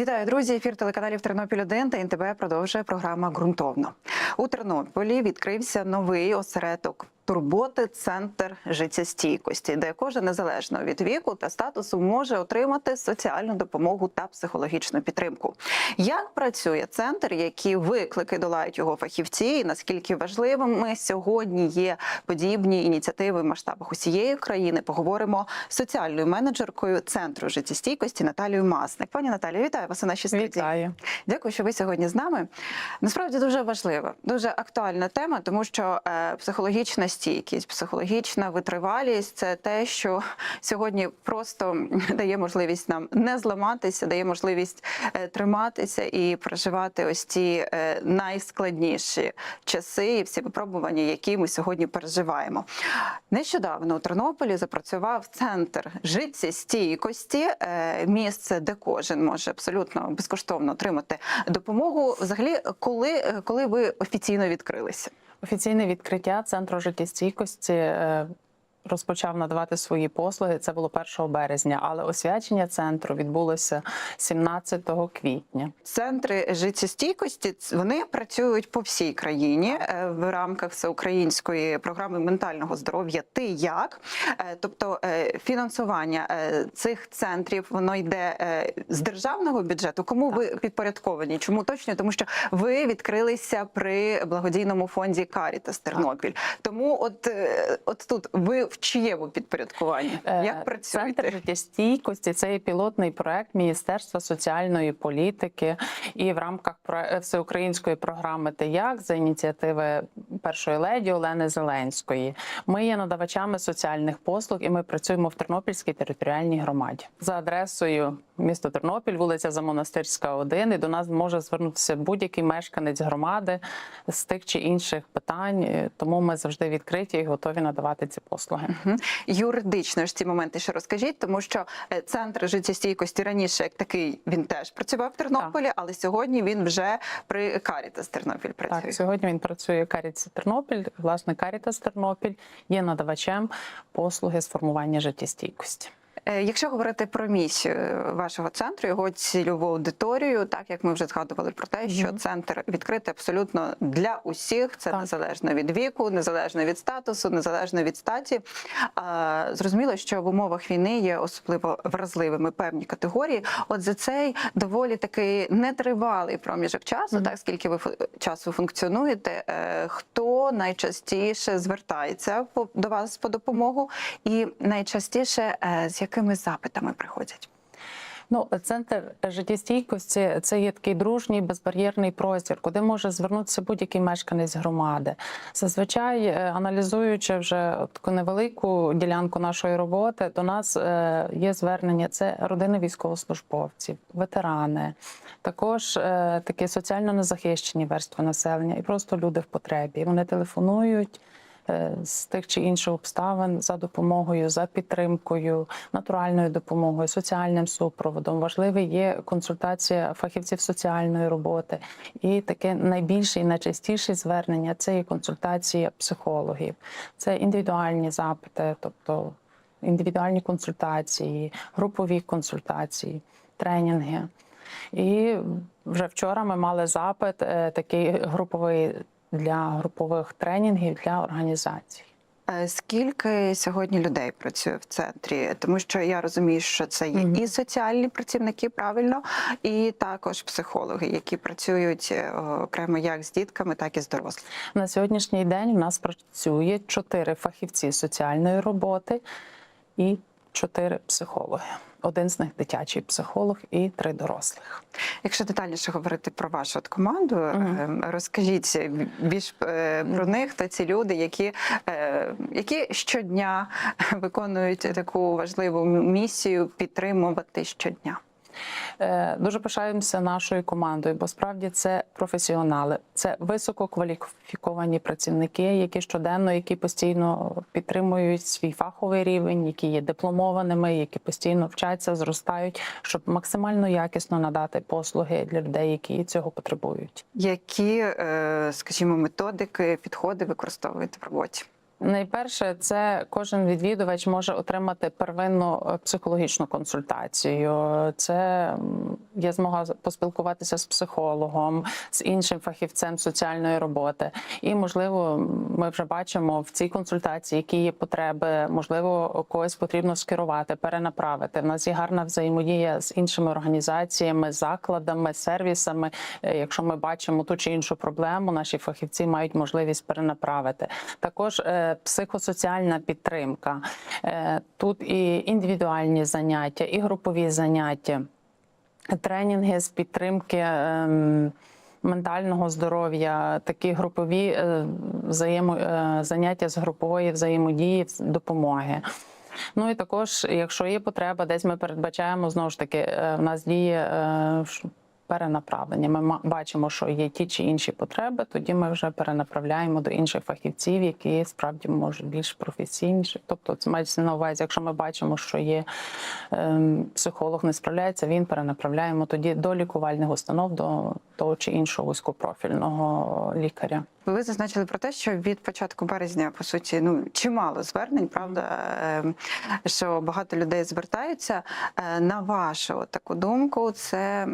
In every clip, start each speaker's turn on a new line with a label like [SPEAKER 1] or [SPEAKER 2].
[SPEAKER 1] Вітаю, друзі! Ефір телеканалів Тернопіль 1 та НТБ продовжує програма ґрунтовно. У Тернополі відкрився новий осередок турботи центр життєстійкості, де кожен незалежно від віку та статусу може отримати соціальну допомогу та психологічну підтримку. Як працює центр, які виклики долають його фахівці, і наскільки важливими сьогодні є подібні ініціативи в масштабах усієї країни? Поговоримо з соціальною менеджеркою центру життєстійкості Наталією Масник. Пані Наталію, вітаю вас у нашій студії.
[SPEAKER 2] Вітаю.
[SPEAKER 1] Дякую, що ви сьогодні з нами. Насправді дуже важлива, дуже актуальна тема, тому що е, психологічна стійкість, психологічна витривалість це те, що сьогодні просто дає можливість нам не зламатися, дає можливість е, триматися і проживати ось ті е, найскладніші часи і всі випробування, які ми сьогодні переживаємо. Нещодавно у Тернополі запрацював центр життєстійкості, е, місце, де кожен може абсолютно безкоштовно отримати допомогу. Взагалі, коли, коли ви офіційно відкрилися?
[SPEAKER 2] Офіційне відкриття центру життєстійкості е, розпочав надавати свої послуги. Це було 1 березня, але освячення центру відбулося 17 квітня.
[SPEAKER 1] Центри життєстійкості вони працюють по всій країні е, в рамках всеукраїнської програми ментального здоров'я. Ти як? Е, Тобто е, фінансування цих центрів воно йде з державного бюджету. Кому ви підпорядковані? Чому точно? Тому що ви відкрилися при благодійному фонді Карітас Тернопіль. Тому, от, от тут ви в чиєму підпорядкуванні?
[SPEAKER 2] Як
[SPEAKER 1] Як
[SPEAKER 2] Центр
[SPEAKER 1] працюєте?
[SPEAKER 2] життєстійкості це є пілотний проект Міністерства соціальної політики і в рамках про- всеукраїнської програми «Ти як» за ініціативи першої леді Олени Зеленської. Ми є надавачами соціальних послуг і ми працюємо в Тернопільській територіальній громаді за адресою місто Тернопіль, вулиця Замонастирська, 1. І до нас може звернутися будь-який мешканець громади з тих чи інших питань. Тому ми завжди відкриті і готові надавати ці послуги.
[SPEAKER 1] Юридично ж ці моменти ще розкажіть, тому що е, центр життєстійкості раніше як такий він теж працював в Тернополі, але сьогодні він вже при Карітас Тернопіль працює.
[SPEAKER 2] Так, сьогодні він працює Каріtas Тернопіль. Власне, Карітас Тернопіль є надавачем послуги з формування життєстійкості.
[SPEAKER 1] Е, Якщо говорити про місію е, вашого центру, його цільову аудиторію, так як ми вже згадували про те, що центр відкритий абсолютно для усіх, це
[SPEAKER 2] Так.
[SPEAKER 1] незалежно від віку, незалежно від статусу, незалежно від статі. Зрозуміло, що в умовах війни є особливо вразливими певні категорії. От за цей доволі такий нетривалий проміжок часу,
[SPEAKER 2] Мгм.
[SPEAKER 1] так скільки ви часу функціонуєте, е, хто найчастіше звертається до вас по допомогу, і найчастіше з якими запитами приходять?
[SPEAKER 2] Ну, центр життєстійкості це є такий дружній безбар'єрний простір, куди може звернутися будь-який мешканець громади. Зазвичай, е, аналізуючи вже таку невелику ділянку нашої роботи, до нас е, є звернення: це родини військовослужбовців, ветерани, також е, такі соціально незахищені верстви населення і просто люди в потребі. Вони телефонують. Е, З тих чи інших обставин за допомогою, за підтримкою, натуральною допомогою, соціальним супроводом. Важливий є консультація фахівців соціальної роботи. І таке найбільше і найчастіше звернення це є консультація психологів, це індивідуальні запити, тобто індивідуальні консультації, групові консультації, тренінги. І вже вчора ми мали запит е, такий груповий для групових тренінгів для організацій.
[SPEAKER 1] Е, Скільки сьогодні людей працює в центрі? Тому що я розумію, що це є і соціальні працівники, правильно, і також психологи, які працюють е, окремо як з дітками, так і з дорослими.
[SPEAKER 2] На сьогоднішній день у нас працює чотири фахівці соціальної роботи і чотири психологи. Один з них дитячий психолог і три дорослих.
[SPEAKER 1] Якщо детальніше говорити про вашу от команду, е, розкажіть більш е, про них та ці люди, які, е, які щодня виконують таку важливу місію підтримувати щодня.
[SPEAKER 2] Е, Дуже пишаємося нашою командою, бо справді це професіонали, це висококваліфіковані працівники, які щоденно, які постійно підтримують свій фаховий рівень, які є дипломованими, які постійно вчаться, зростають, щоб максимально якісно надати послуги для людей, які цього потребують.
[SPEAKER 1] Які, е, скажімо, методики, підходи використовуєте в роботі?
[SPEAKER 2] Найперше, це кожен відвідувач може отримати первинну е, психологічну консультацію. Це є змога поспілкуватися з психологом, з іншим фахівцем соціальної роботи. І, можливо, ми вже бачимо в цій консультації, які є потреби, можливо, когось потрібно скерувати, перенаправити. В нас є гарна взаємодія з іншими організаціями, закладами, сервісами. Е, Якщо ми бачимо ту чи іншу проблему, наші фахівці мають можливість перенаправити. Також е, психосоціальна підтримка. Е, Тут і індивідуальні заняття, і групові заняття, тренінги з підтримки. ем, Ментального здоров'я, такі групові е, взаємо, е, заняття з групової взаємодії, допомоги. Ну і також, якщо є потреба, десь ми передбачаємо знову ж таки, в нас діє перенаправлення. Ми бачимо, що є ті чи інші потреби, тоді ми вже перенаправляємо до інших фахівців, які справді можуть більш професійніші. Тобто, це мається на увазі, якщо ми бачимо, що є ем, психолог не справляється, він перенаправляємо тоді до лікувальних установ, до того чи іншого вузькопрофільного лікаря.
[SPEAKER 1] Ви зазначили про те, що від початку березня, по суті, ну чимало звернень, правда, ем, що багато людей звертаються. Е, На вашу таку думку, це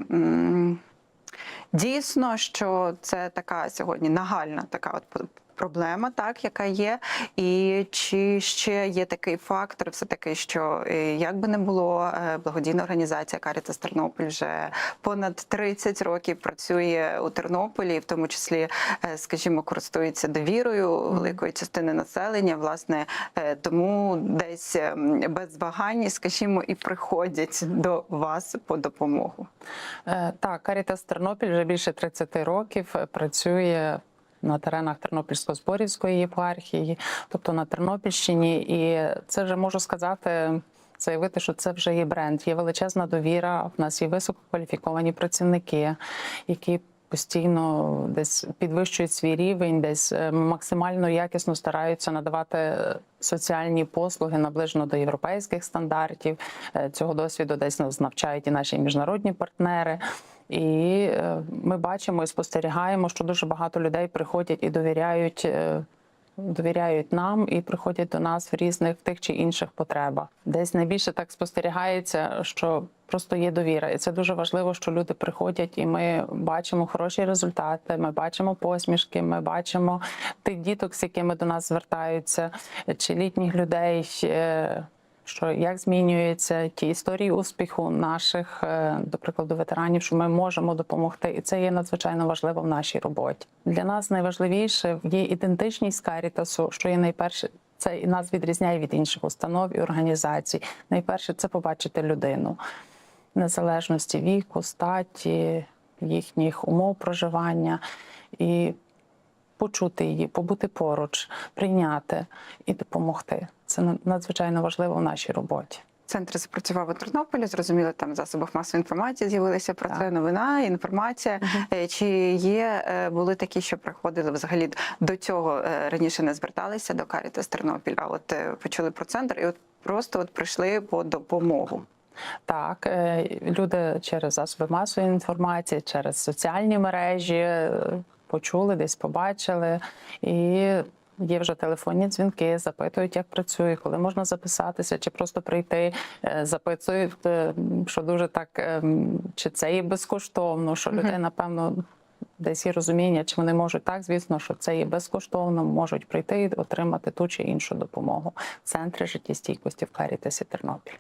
[SPEAKER 1] дійсно, що це така сьогодні нагальна така от проблема, так яка є, і чи ще є такий фактор, все таки, що е, як би не було, е, благодійна організація Карітас Тернопіль вже понад 30 років працює у Тернополі, в тому числі, е, скажімо, користується довірою великої частини населення. Власне, тому десь без вагань, скажімо, і приходять до вас по допомогу.
[SPEAKER 2] Так, Карітас Тернопіль вже більше 30 років працює на теренах Тернопільсько-Зборівської єпархії, тобто на Тернопільщині. І це вже можу сказати. Заявити, що це вже є бренд, є величезна довіра. В нас є висококваліфіковані працівники, які постійно десь підвищують свій рівень, десь е, максимально якісно стараються надавати соціальні послуги наближено до європейських стандартів. Е, Цього досвіду десь нас навчають і наші міжнародні партнери. І е, ми бачимо і спостерігаємо, що дуже багато людей приходять і довіряють. е, Довіряють нам і приходять до нас в різних в тих чи інших потребах. Десь найбільше так спостерігається, що просто є довіра, і це дуже важливо, що люди приходять, і ми бачимо хороші результати. Ми бачимо посмішки, ми бачимо тих діток, з якими до нас звертаються, чи літніх людей. Що як змінюються ті історії успіху наших, е, до прикладу, ветеранів, що ми можемо допомогти, і це є надзвичайно важливо в нашій роботі. Для нас найважливіше є ідентичність Карітасу, що є найперше. Це і нас відрізняє від інших установ і організацій. Найперше це побачити людину незалежності віку, статі, їхніх умов проживання і почути її, побути поруч, прийняти і допомогти. Це надзвичайно важливо в нашій роботі.
[SPEAKER 1] Центр запрацював у Тернополі. Зрозуміло, там в засобах масової інформації з'явилися про це новина, інформація. Е, Чи є е, були такі, що приходили взагалі до цього е, раніше не зверталися до Карітас Тернопіль, а от почули про центр і от просто от прийшли по допомогу.
[SPEAKER 2] Так, люди через засоби масової інформації, через соціальні мережі почули, десь побачили і. Є вже телефонні дзвінки, запитують, як працює, коли можна записатися, чи просто прийти. Е, Запитують, е, що дуже так, ем, чи це є безкоштовно, що людей, напевно, десь є розуміння, чи вони можуть так, звісно, що це є безкоштовно, можуть прийти і отримати ту чи іншу допомогу. Центри життєстійкості в Карітасі Тернопіль.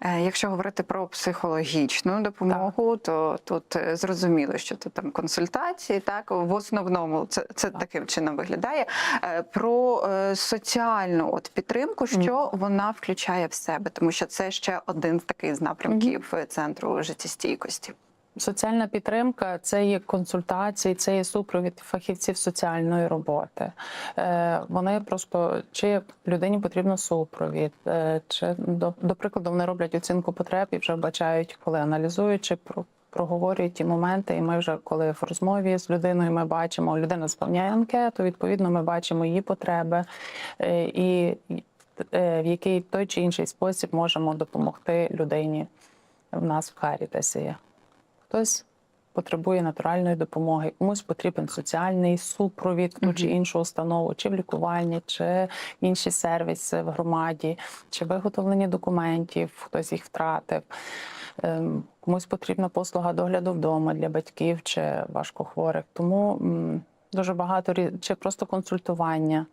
[SPEAKER 1] Е, Якщо говорити про психологічну допомогу, то тут е, зрозуміло, що тут там консультації, так в основному це, це таким чином виглядає. Е, Про соціальну от підтримку, що вона включає в себе, тому що це ще один з таких з напрямків е, центру життєстійкості.
[SPEAKER 2] Соціальна підтримка це є консультації, це є супровід фахівців соціальної роботи. Е, Вони просто чи людині потрібно супровід, е, чи до, до прикладу вони роблять оцінку потреб і вже бачають, коли аналізують чи про. Проговорюють ті моменти, і ми вже коли в розмові з людиною ми бачимо, людина заповняє анкету. Відповідно, ми бачимо її потреби е, і в який той чи інший спосіб можемо допомогти людині в нас в Карітасі. Хтось потребує натуральної допомоги, комусь потрібен соціальний супровід, ту чи іншу установу, чи в лікувальні, чи інші сервіси в громаді, чи виготовлення документів, хтось їх втратив. Ем, Комусь потрібна послуга догляду вдома для батьків чи важкохворих. Тому дуже багато чи просто консультування.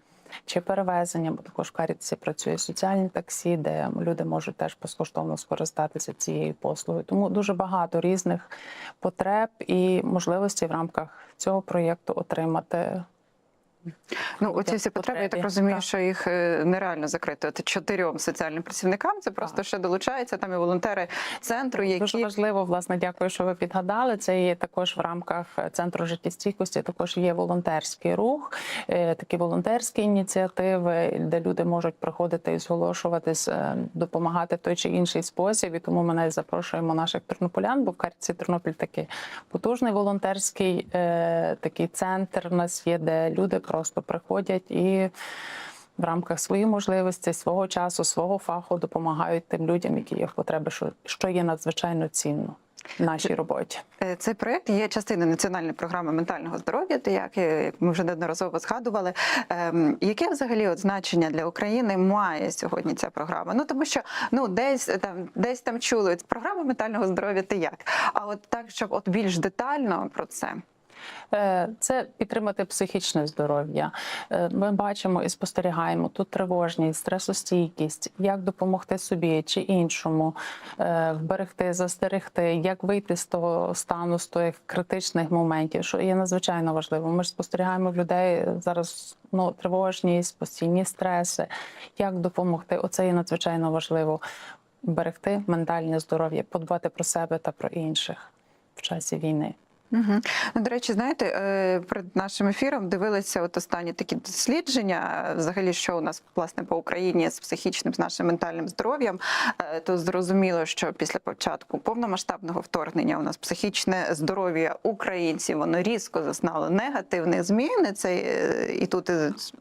[SPEAKER 2] Чи перевезення, бо також в Карітці працює соціальні таксі, де люди можуть теж безкоштовно скористатися цією послугою. Тому дуже багато різних потреб і можливостей в рамках цього проєкту отримати.
[SPEAKER 1] Ну, оці всі потреби, я так розумію,
[SPEAKER 2] так.
[SPEAKER 1] що їх е, нереально закрити. От чотирьом соціальним працівникам це просто
[SPEAKER 2] Так.
[SPEAKER 1] ще долучаються там і волонтери центру,
[SPEAKER 2] Дуже важливо, власне, дякую, що ви підгадали. Це є також в рамках центру життєстійкості. Також є волонтерський рух, е, такі волонтерські ініціативи, де люди можуть приходити і зголошуватись, е, допомагати в той чи інший спосіб. І тому ми навіть запрошуємо наших тернополян, бо в карті Тернопіль такий потужний волонтерський е, такий центр. У нас є, де люди просто приходять і. В рамках своїх можливостей, свого часу, свого фаху допомагають тим людям, які є в потреби, що, що є надзвичайно цінно нашій роботі.
[SPEAKER 1] Е, Цей проект є частиною національної програми ментального здоров'я, як е, ми вже неодноразово згадували. Ем, Яке взагалі от значення для України має сьогодні ця програма? Ну тому що ну десь е, там десь там чули програма ментального здоров'я. Ти як? А от так, щоб от більш детально про це.
[SPEAKER 2] Е, Це підтримати психічне здоров'я. Е, Ми бачимо і спостерігаємо тут тривожність, стресостійкість, як допомогти собі чи іншому, е, вберегти, застерегти, як вийти з того стану, з тих критичних моментів, що є надзвичайно важливо. Ми ж спостерігаємо в людей зараз ну, тривожність, постійні стреси. Як допомогти? Оце є надзвичайно важливо. Берегти ментальне здоров'я, подбати про себе та про інших в часі війни.
[SPEAKER 1] Угу. Ну, до речі, знаєте, е, перед нашим ефіром дивилися от останні такі дослідження, взагалі, що у нас власне по Україні з психічним, з нашим ментальним здоров'ям. Е, То зрозуміло, що після початку повномасштабного вторгнення у нас психічне здоров'я українців воно різко зазнало негативних змін. Це е, і тут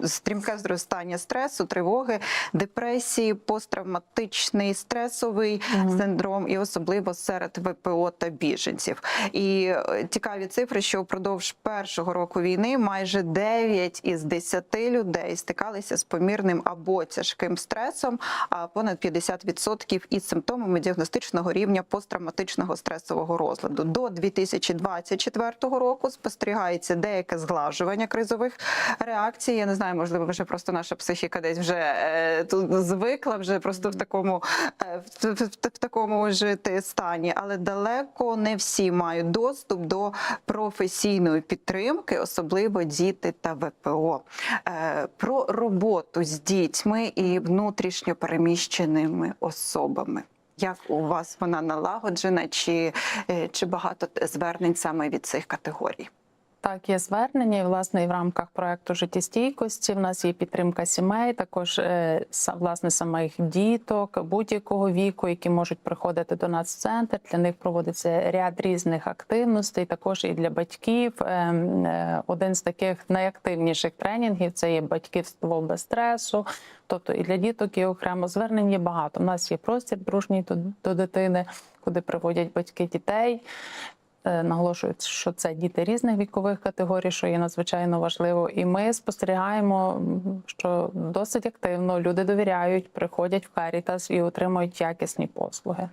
[SPEAKER 1] стрімке зростання стресу, тривоги, депресії, посттравматичний стресовий синдром, і особливо серед ВПО та біженців. І е, цікаві цифри, що впродовж першого року війни майже 9 із 10 людей стикалися з помірним або тяжким стресом, а понад 50% із симптомами діагностичного рівня посттравматичного стресового розладу. До 2024 року спостерігається деяке зглажування кризових реакцій. Я не знаю, можливо, вже просто наша психіка десь вже е, тут звикла, вже просто в такому е, в, в, в, в такому жити стані, але далеко не всі мають доступ до професійної підтримки, особливо діти та ВПО. Е, Про роботу з дітьми і внутрішньо переміщеними особами. Як у вас вона налагоджена, чи, е, чи багато звернень саме від цих категорій?
[SPEAKER 2] Так, є звернення, і власне і в рамках проекту життєстійкості. В нас є підтримка сімей, також е, власне самих діток будь-якого віку, які можуть приходити до нас в центр. Для них проводиться ряд різних активностей. Також і для батьків. Ем, е, Один з таких найактивніших тренінгів це є батьківство без стресу. Тобто і для діток і окремо звернень є багато. У нас є простір дружній до, до дитини, куди приводять батьки дітей. Е, Наголошують, що це діти різних вікових категорій, що є надзвичайно важливо. І ми спостерігаємо, що досить активно люди довіряють, приходять в Карітас і отримують якісні послуги.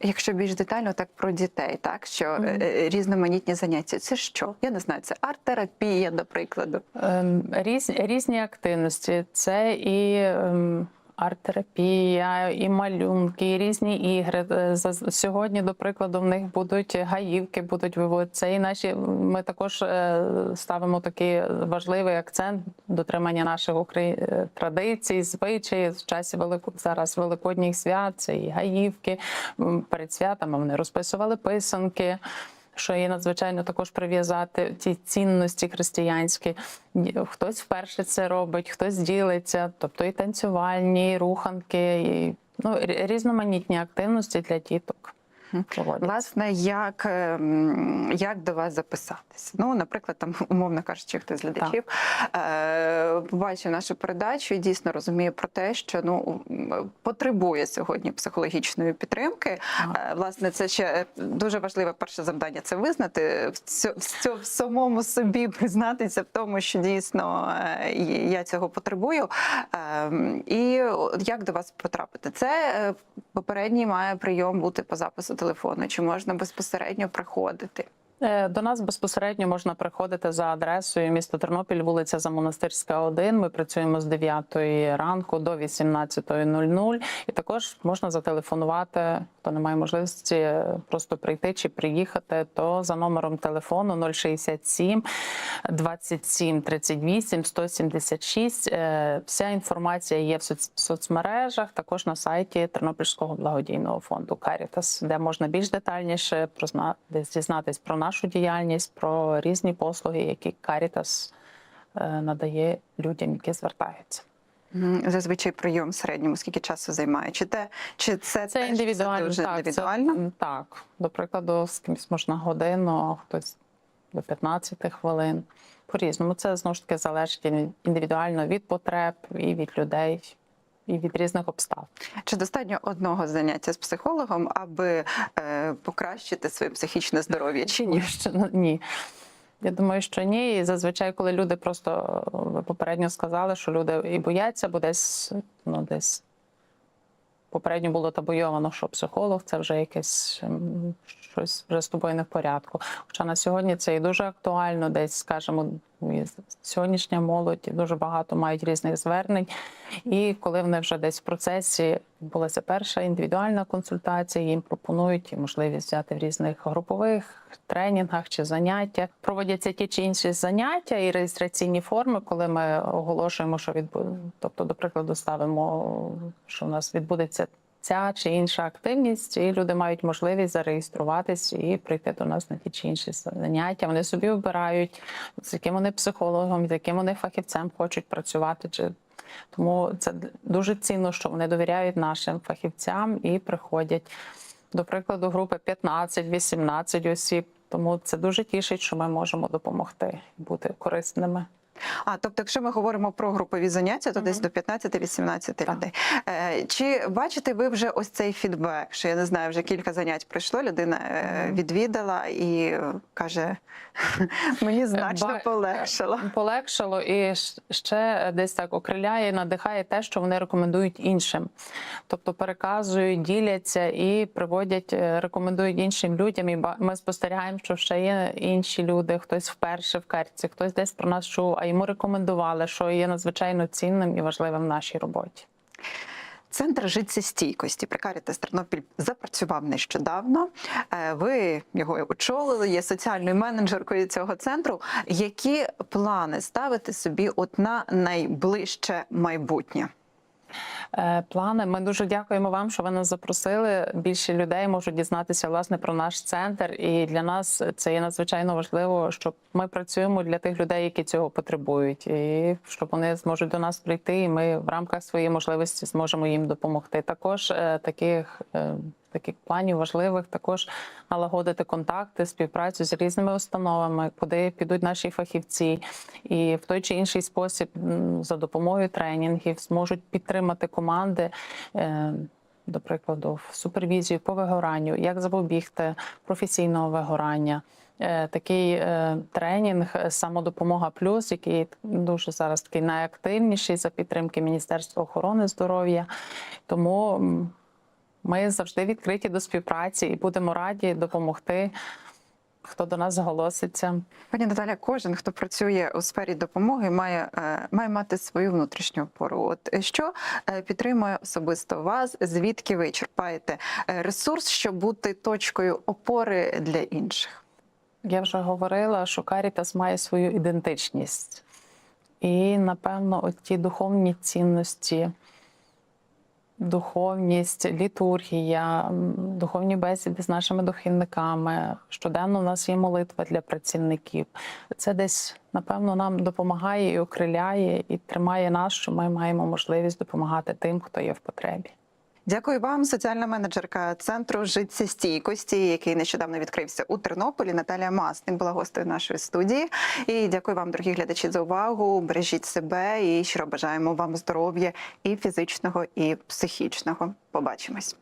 [SPEAKER 1] Якщо більш детально, так про дітей, так що е, е, різноманітні заняття. Це що? Я не знаю, це арт-терапія, до прикладу.
[SPEAKER 2] Ем, Різні, різні активності. Це і ем, арт-терапія, і малюнки, і різні ігри. Е, Сьогодні, до прикладу, в них будуть гаївки, будуть виводитися. І наші ми також е, ставимо такий важливий акцент дотримання наших е, традицій, звичаїв в часі велико... зараз великодніх свят. Це і гаївки перед святами. Вони розписували писанки що є надзвичайно також прив'язати ті цінності християнські. Хтось вперше це робить, хтось ділиться, тобто і танцювальні, і руханки, і ну, різноманітні активності для діток. Проводяться.
[SPEAKER 1] Власне, як, ем, як до вас записатися? Ну, наприклад, там, умовно кажучи, хтось з глядачів е, побачив нашу передачу і дійсно розуміє про те, що ну потребує сьогодні психологічної підтримки. Е, власне, це ще е, дуже важливе перше завдання це визнати в цьо- в самому собі, признатися в тому, що дійсно е, я цього потребую. Ем, І як до вас потрапити? Це е, попередній має прийом бути по запису телефону, чи можна безпосередньо приходити?
[SPEAKER 2] Е, До нас безпосередньо можна приходити за адресою місто Тернопіль, вулиця Замонастирська, 1. Ми працюємо з 9 ранку до 18.00. І також можна зателефонувати, хто не має можливості е, просто прийти чи приїхати, то за номером телефону 067 27 38 176. Е, Вся інформація є в соцмережах, також на сайті Тернопільського благодійного фонду Caritas, де можна більш детальніше дізнатись про нашу діяльність, про різні послуги, які Caritas е, надає людям, які звертаються.
[SPEAKER 1] Зазвичай прийом в середньому скільки часу займає? Чи те, чи це,
[SPEAKER 2] Це
[SPEAKER 1] теж
[SPEAKER 2] індивідуально.
[SPEAKER 1] дуже
[SPEAKER 2] так,
[SPEAKER 1] індивідуально?
[SPEAKER 2] Це, так, до прикладу, з кимось можна годину, а хтось до 15 хвилин. По-різному. Це знову ж таки залежить індивідуально від потреб і від людей, і від різних обставин.
[SPEAKER 1] Чи достатньо одного заняття з психологом, аби е, покращити своє психічне здоров'я? Чи ні?
[SPEAKER 2] Що, ну, ні. Я думаю, що ні. І зазвичай, коли люди просто ви попередньо сказали, що люди і бояться, бо десь ну десь попередньо було табуйовано, що психолог це вже якесь ем, щось вже з тобою не в порядку. Хоча на сьогодні це і дуже актуально, десь, скажімо, сьогоднішня молодь дуже багато мають різних звернень. І коли вони вже десь в процесі відбулася перша індивідуальна консультація, їм пропонують можливість взяти в різних групових тренінгах чи заняттях. Проводяться ті чи інші заняття і реєстраційні форми, коли ми оголошуємо, що відбу... тобто, до прикладу, ставимо, що у нас відбудеться. Ця чи інша активність, і люди мають можливість зареєструватись і прийти до нас на ті чи інші заняття. Вони собі обирають, з яким вони психологом, з яким вони фахівцем хочуть працювати. Чи тому це дуже цінно, що вони довіряють нашим фахівцям і приходять до прикладу групи 15-18 осіб. Тому це дуже тішить, що ми можемо допомогти бути корисними.
[SPEAKER 1] А тобто, якщо ми говоримо про групові заняття, то десь до 15-18
[SPEAKER 2] Так.
[SPEAKER 1] людей. Е, чи бачите ви вже ось цей фідбек? Що я не знаю, вже кілька занять пройшло, людина е, відвідала і е, каже: мені значно
[SPEAKER 2] Ба-
[SPEAKER 1] полегшало.
[SPEAKER 2] Полегшало і ще десь так окриляє, надихає те, що вони рекомендують іншим. Тобто переказують, діляться і приводять, е, рекомендують іншим людям. І ми спостерігаємо, що ще є інші люди, хтось вперше в карці, хтось десь про нас чув, йому рекомендували, що є надзвичайно цінним і важливим в нашій роботі.
[SPEAKER 1] Центр життєстійкості при Caritas Тернопіль запрацював нещодавно. Е, Ви його очолили, є соціальною менеджеркою цього центру. Які плани ставити собі от на найближче майбутнє?
[SPEAKER 2] Е, Плани. Ми дуже дякуємо вам, що ви нас запросили. Більше людей можуть дізнатися власне про наш центр. І для нас це є надзвичайно важливо, щоб ми працюємо для тих людей, які цього потребують, і щоб вони зможуть до нас прийти. І ми в рамках своєї можливості зможемо їм допомогти. Також е, таких. Таких планів важливих також налагодити контакти, співпрацю з різними установами, куди підуть наші фахівці, і в той чи інший спосіб за допомогою тренінгів зможуть підтримати команди. е, До прикладу, в супервізію по вигоранню, як запобігти професійного вигорання. Е, Такий е, тренінг самодопомога плюс, який дуже зараз такий найактивніший за підтримки Міністерства охорони здоров'я. Тому ми завжди відкриті до співпраці і будемо раді допомогти, хто до нас зголоситься.
[SPEAKER 1] Пані Наталя, кожен, хто працює у сфері допомоги, має, е, має мати свою внутрішню опору. От е, що е, підтримує особисто вас? Звідки ви черпаєте ресурс, щоб бути точкою опори для інших?
[SPEAKER 2] Я вже говорила, що Карітас має свою ідентичність. І, напевно, от ті духовні цінності, духовність, літургія, духовні бесіди з нашими духовниками. Щоденно у нас є молитва для працівників. Це десь, напевно, нам допомагає і окриляє, і тримає нас, що ми маємо можливість допомагати тим, хто є в потребі.
[SPEAKER 1] Дякую вам, соціальна менеджерка центру життєстійкості, який нещодавно відкрився у Тернополі. Наталія Масник була гостею нашої студії. І дякую вам, дорогі глядачі, за увагу. Бережіть себе і щиро бажаємо вам здоров'я і фізичного, і психічного. Побачимось.